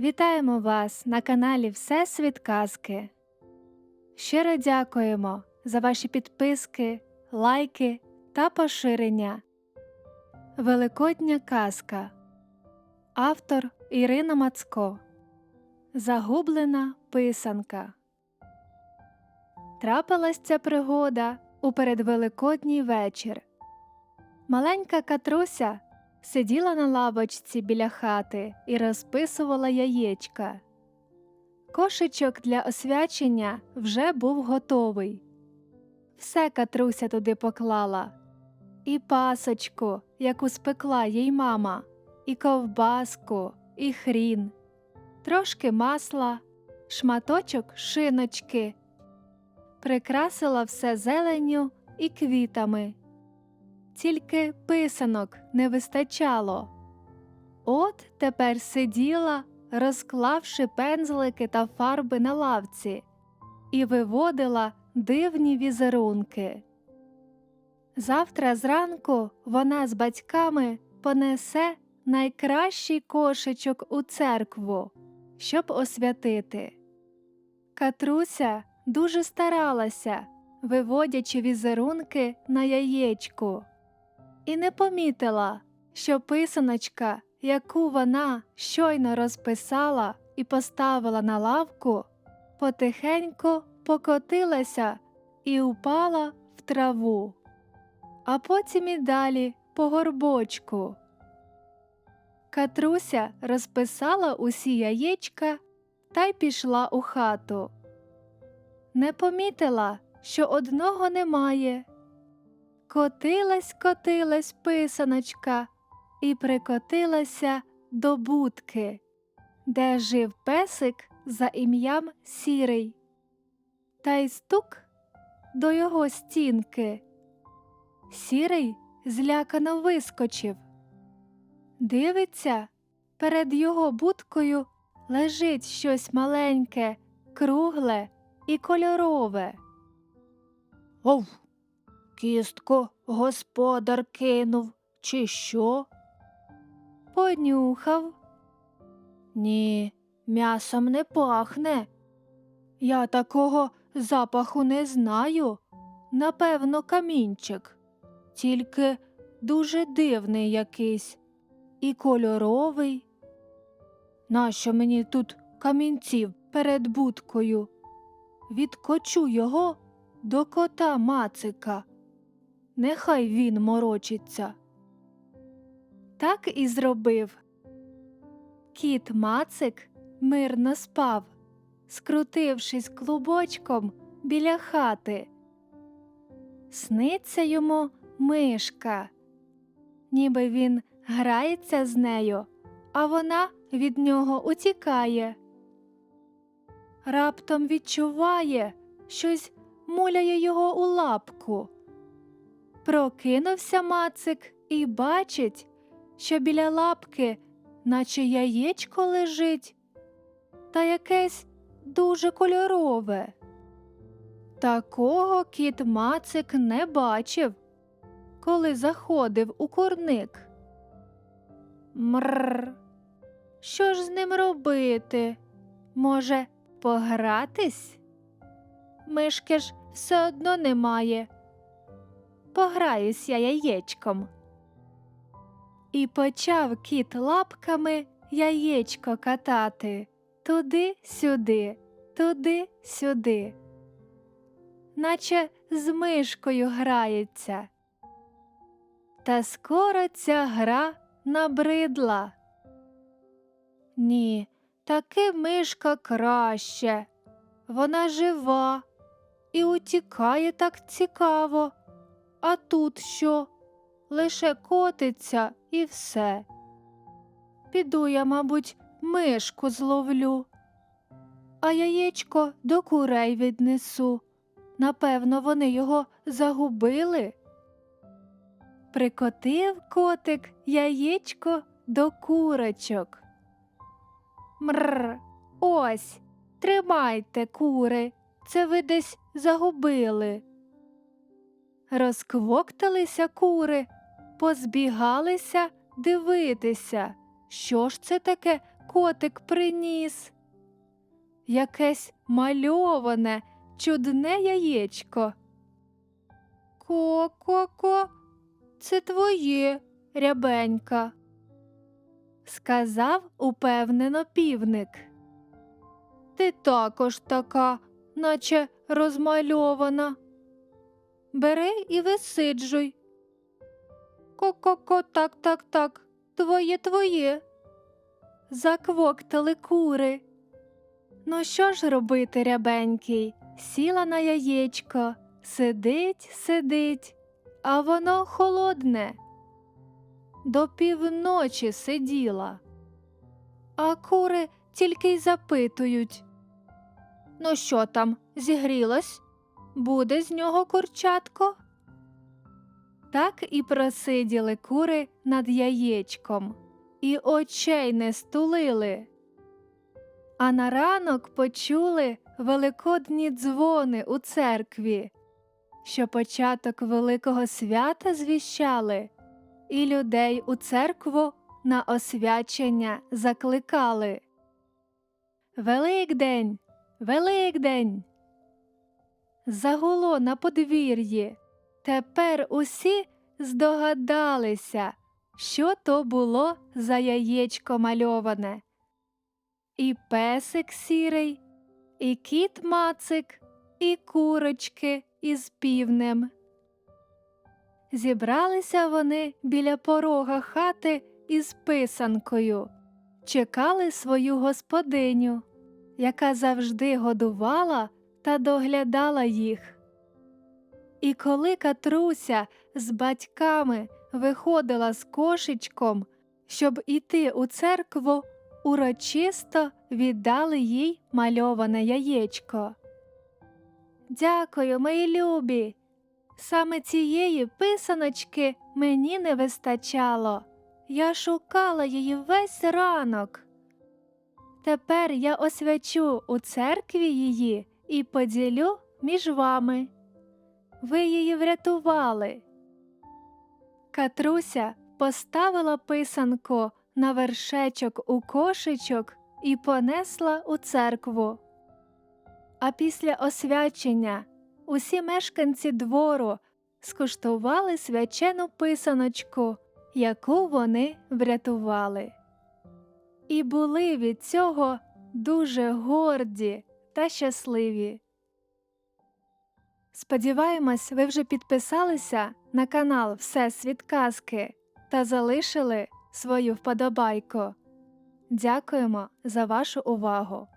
Вітаємо вас на каналі Всесвіт Казки. Щиро дякуємо за ваші підписки, лайки та поширення. Великодня казка. Автор Ірина Мацко. Загублена писанка. Трапилась ця пригода у передвеликодній вечір. Маленька Катруся сиділа на лавочці біля хати і розписувала яєчка. Кошечок для освячення вже був готовий. Все Катруся туди поклала і пасочку, яку спекла їй мама, і ковбаску, і хрін, трошки масла, шматочок шиночки, прикрасила все зеленню і квітами тільки писанок не вистачало. От тепер сиділа, розклавши пензлики та фарби на лавці, і виводила дивні візерунки. Завтра зранку вона з батьками понесе найкращий кошечок у церкву, щоб освятити. Катруся дуже старалася, виводячи візерунки на яєчку і не помітила, що писаночка, яку вона щойно розписала і поставила на лавку, потихеньку покотилася і упала в траву, а потім і далі по горбочку. Катруся розписала усі яєчка та й пішла у хату. Не помітила, що одного немає. Котилась, котилась писаночка і прикотилася до будки, де жив песик за ім'ям Сірий, та й стук до його стінки. Сірий злякано вискочив. Дивиться, перед його будкою лежить щось маленьке, кругле і кольорове. Ов! Кістку господар кинув, чи що? Понюхав. Ні, м'ясом не пахне. Я такого запаху не знаю. Напевно, камінчик, тільки дуже дивний якийсь і кольоровий. Нащо мені тут камінців перед будкою? Відкочу його до кота Мацика нехай він морочиться. Так і зробив. Кіт Мацик мирно спав, скрутившись клубочком біля хати. Сниться йому мишка, ніби він грається з нею, а вона від нього утікає. Раптом відчуває, щось муляє його у лапку. Прокинувся мацик і бачить, що біля лапки, наче яєчко лежить, та якесь дуже кольорове. Такого кіт мацик не бачив, коли заходив у курник. Мрр, що ж з ним робити? Може, погратись? Мишки ж все одно немає пограюсь я яєчком. І почав кіт лапками яєчко катати туди сюди, туди сюди, наче з мишкою грається. Та скоро ця гра набридла. Ні, таки мишка краще, вона жива і утікає так цікаво. А тут що? Лише котиться і все. Піду я, мабуть, мишку зловлю, а яєчко до курей віднесу. Напевно, вони його загубили. Прикотив котик яєчко до курочок. Мрр, ось, тримайте, кури, це ви десь загубили. Розквокталися кури, позбігалися дивитися, що ж це таке котик приніс? Якесь мальоване, чудне яєчко. Ко-ко-ко, це твоє, рябенька, сказав упевнено півник. Ти також така, наче розмальована. Бери і висиджуй. Ко-ко-ко, так, так, так, твоє твоє. Заквоктали кури. Ну що ж робити, рябенький? Сіла на яєчко, сидить, сидить, а воно холодне. До півночі сиділа. А кури тільки й запитують. Ну що там, зігрілось? Буде з нього курчатко? Так і просиділи кури над яєчком, і очей не стулили. А на ранок почули великодні дзвони у церкві, що початок великого свята звіщали, і людей у церкву на освячення закликали. Великдень, Великдень. Загуло на подвір'ї. Тепер усі здогадалися, що то було за яєчко мальоване. І песик сірий, і кіт мацик, і курочки із півнем. Зібралися вони біля порога хати із писанкою, чекали свою господиню, яка завжди годувала та доглядала їх. І коли Катруся з батьками виходила з кошечком, щоб іти у церкву, урочисто віддали їй мальоване яєчко. Дякую, мої любі. Саме цієї писаночки мені не вистачало. Я шукала її весь ранок. Тепер я освячу у церкві її і поділю між вами. Ви її врятували. Катруся поставила писанку на вершечок у кошечок і понесла у церкву. А після освячення усі мешканці двору скуштували свячену писаночку, яку вони врятували. І були від цього дуже горді та щасливі. Сподіваємось, ви вже підписалися на канал Всесвіт Казки та залишили свою вподобайку. Дякуємо за вашу увагу!